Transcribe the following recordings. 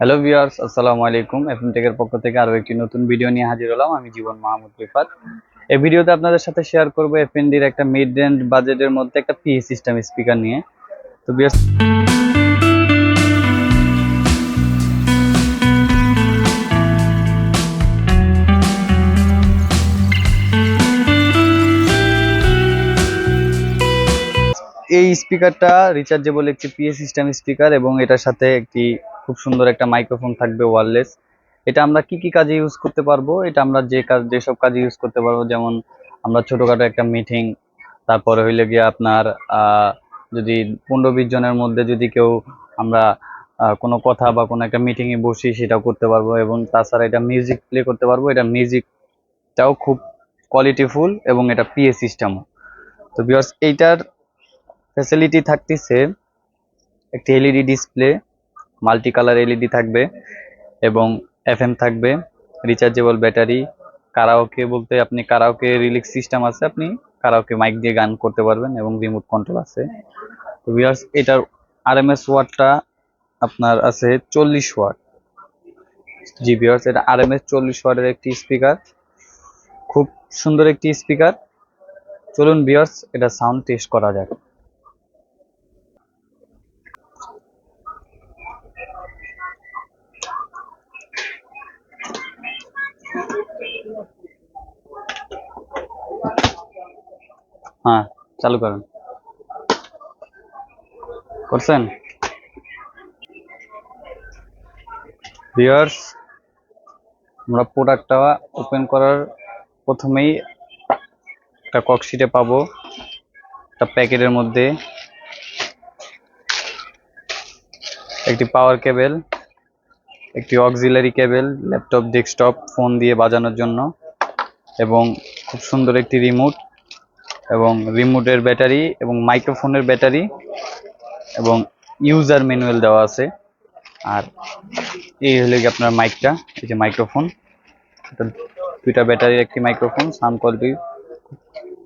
Hello viewers আসসালামু আলাইকুম FM টেকের পক্ষ থেকে আরও একটি নতুন ভিডিও নিয়ে হাজির হলাম। আমি জীবন মাহমুদ রিফাত। এই ভিডিওতে আপনাদের সাথে শেয়ার করব এফএনডির একটা মিড রেঞ্জ বাজেটের মধ্যে একটা পি সিস্টেম স্পিকার নিয়ে। তো ভিউয়ার্স এই স্পিকারটা রিচার্জেবল একটি পিএ সিস্টেম স্পিকার এবং এটার সাথে একটি খুব সুন্দর একটা মাইক্রোফোন থাকবে ওয়্যারলেস এটা আমরা কি কি কাজে ইউজ করতে পারব? এটা আমরা যে কাজ যেসব কাজে ইউজ করতে পারব, যেমন আমরা ছোটোখাটো একটা মিটিং তারপরে হইলে গিয়ে আপনার যদি পনেরো বিশ জনের মধ্যে যদি কেউ আমরা কোনো কথা বা কোনো একটা মিটিংয়ে বসি, সেটাও করতে পারব এবং তাছাড়া এটা মিউজিক প্লে করতে পারব। এটা মিউজিকটাও খুব কোয়ালিটিফুল এবং এটা পিএ সিস্টেমও তো বিকজ এইটার ফ্যাসিলিটি থাকতেছে একটি LED display multi colour LED থাকবে এবং এফএম থাকবে রিচার্জেবল ব্যাটারি কারাওকে বলতে আপনি কারাওকে রিলিক্স সিস্টেম আছে, আপনি কারাওকে মাইক দিয়ে গান করতে পারবেন এবং রিমোট কন্ট্রোল আছে। তো ভিউয়ার্স এটার আরএমএস ওয়াটটা আপনার আছে চল্লিশ ওয়াট। জি ভিউয়ার্স এটা আরএমএস চল্লিশ ওয়াটের একটি স্পিকার খুব সুন্দর একটি স্পিকার চলুন ভিউয়ার্স এটা সাউন্ড টেস্ট করা যাক। হ্যাঁ চালু করেন। করছেন? ভিউয়ার্স আমরা প্রোডাক্টটা ওপেন করার প্রথমেই একটা ককশিটে পাবো, একটা প্যাকেটের মধ্যে। একটি পাওয়ার কেবল একটি auxiliary cable laptop desktop phone দিয়ে বাজানোর জন্য। এবং খুব সুন্দর একটি রিমোট এবং রিমোটের ব্যাটারি এবং মাইক্রোফোনের ব্যাটারি এবং ইউজার ম্যানুয়াল দেওয়া আছে। আর এই হলো গিয়ে আপনার মাইকটা এই যে মাইক্রোফোন এটা দুইটা ব্যাটারির একটি মাইক্রোফোন সাউন্ড কোয়ালিটি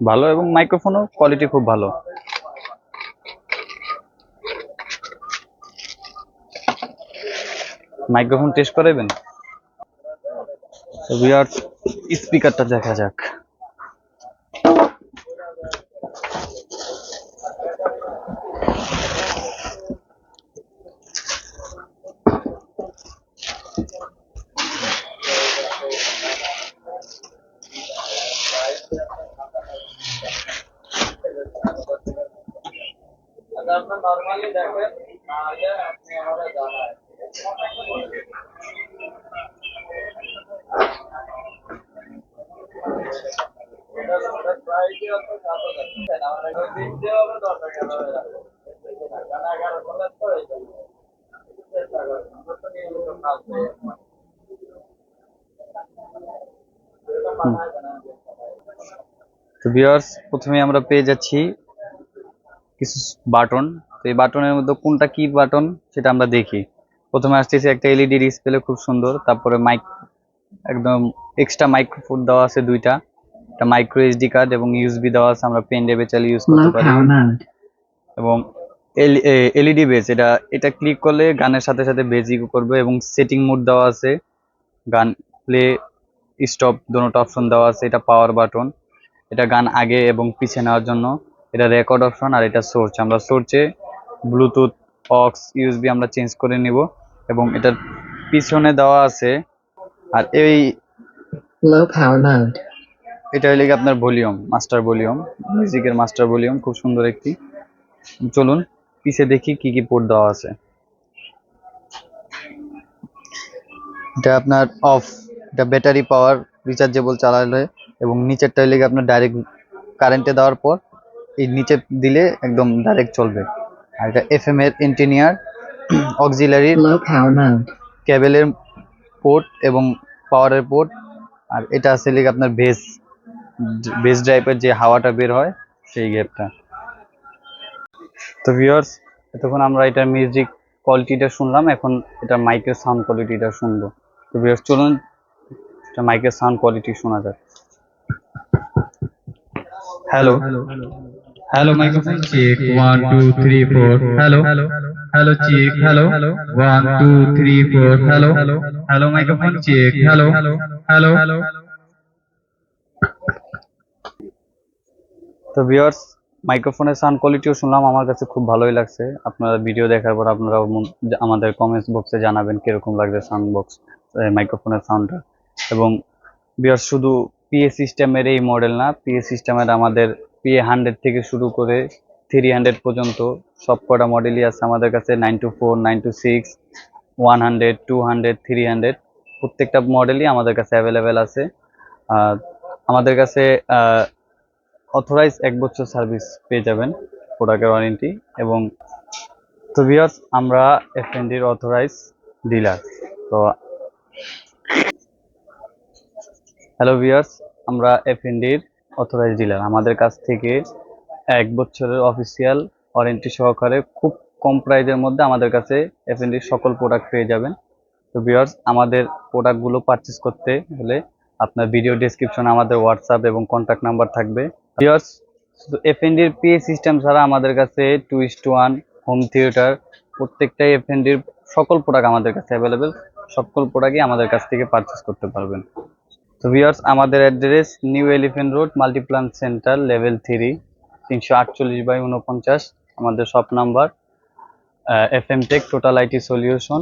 ভালো এবং মাইক্রোফোনও কোয়ালিটি খুব ভালো। মাইক্রোফোন টেস্ট করাবেন? স্পিকারটা দেখা যাক আপনার নর্মালি দেখেন নাহলে আপনি আমাদের জানায় তো ভিউয়ার্স প্রথমে আমরা পেয়ে যাচ্ছি কিছু বাটন তো এই বাটনের মধ্যে কোনটা কি বাটন সেটা আমরা দেখি। প্রথমে আসতেছে একটা এলইডি ডিসপ্লে খুব সুন্দর তারপরে মাইক একদম এক্সট্রা মাইক্রোফোন দেওয়া আছে দুইটা। একটা মাইক্রো এসডি কার্ড এবং ইউএসবি দেওয়া আছে আমরা পেন ড্রাইভে চালিয়ে ইউজ করতে পারি। এবং এলইডি বেস এটা এটা ক্লিক করলে গানের সাথে সাথে ইকো করবে এবং সেটিং মোড দেওয়া আছে। গান প্লে স্টপ দুটো অপশন দেওয়া আছে এটা পাওয়ার বাটন এটা গান আগে এবং পিছে নেওয়ার জন্য। এটা রেকর্ড অপশন আর এটা সোর্স আমরা সোর্সে ব্লুটুথ অক্স ইউএসবি আমরা চেঞ্জ করে নিব এবং এটার পিছনে দেওয়া আছে আর এই low power mode, এটা গিয়ে আপনার ভলিউম মাস্টার ভলিউম মিউজিকের মাস্টার ভলিউম খুব সুন্দর একটি। চলুন পিছে দেখি কি কি পোর্ট দেওয়া আছে। এটা আপনার অফ এটা ব্যাটারি পাওয়ার রিচার্জেবল চালালে এবং নিচেরটা হইলে আপনার ডাইরেক্ট কারেন্টে দেওয়ার পর এই নিচে দিলে একদম ডাইরেক্ট চলবে। আর এটা এফ এম এর ইঞ্জিনিয়ার অক্সিলারি কেবেলের পোর্ট এবং পাওয়ারের পোর্ট আর এটা আছে লিগে আপনার বেস বেস ড্রাইভের যে হাওয়াটা বের হয় সেই গ্যাপটা তো ভিউয়ার্স এতক্ষণ আমরা এটার মিউজিক কোয়ালিটিটা শুনলাম এখন এটা মাইকের সাউন্ড কোয়ালিটিটা শুনব। তো ভিউয়ার্স চলুন এটা মাইকের সাউন্ড কোয়ালিটি শোনা যাক। Hello hello microphone Check. One, two, three, four. Hello. hello check. Hello. One two three four. Hello. Hello microphone check. Hello. Hello. তো ভিউয়ার্স মাইক্রোফোনের সাউন্ড কোয়ালিটিও শুনলাম আমার কাছে খুব ভালোই লাগছে। আপনারা ভিডিও দেখার পর আপনারা আমাদের কমেন্টস বক্সে জানাবেন কীরকম লাগছে সাউন্ড বক্স মাইক্রোফোনের সাউন্ডটা এবং ভিউয়ার্স শুধু পিএ সিস্টেমের এই মডেল না পিএ সিস্টেমের আমাদের পিএ হান্ড্রেড থেকে শুরু করে থ্রি হান্ড্রেড পর্যন্ত সব কটা মডেলই আছে আমাদের কাছে nine two four nine two six one hundred two hundred three hundred প্রত্যেকটা মডেলই আমাদের কাছে অ্যাভেলেবেল আছে। আমাদের কাছে অথরাইজ এক বছর সার্ভিস পেয়ে যাবেন প্রোডাক্টের ওয়ারেন্টি এবং তো ভিউয়ার্স আমরা এফ এফএনডির অথরাইজ ডিলার তো হ্যালো ভিউয়ার্স আমরা এফএনডির অথরাইজ ডিলার আমাদের কাছ থেকে এক বছরের অফিসিয়াল ওয়ারেন্টি সহকারে খুব কম প্রাইজের মধ্যে আমাদের কাছে এফএনডির সকল প্রোডাক্ট পেয়ে যাবেন। তো ভিউয়ার্স আমাদের প্রোডাক্টগুলো পারচেস করতে হলে আপনার ভিডিও ডেসক্রিপশনে আমাদের হোয়াটসঅ্যাপ এবং কন্ট্যাক্ট নাম্বার থাকবে। ভিউয়ার্স শুধু এফএনডির পে সিস্টেম ছাড়া আমাদের কাছে টুইস্ট ওয়ান হোম থিয়েটার প্রত্যেকটাই এফএনডির সকল প্রোডাক্ট আমাদের কাছে অ্যাভেলেবেল সকল প্রোডাক্টই আমাদের কাছ থেকে পারচেস করতে পারবেন। তো ভিউয়ার্স আমাদের address new Elephant Road Multiplan centre level three তিনশো আটচল্লিশ বাই উনপঞ্চাশ আমাদের shop number F M tech total IT solution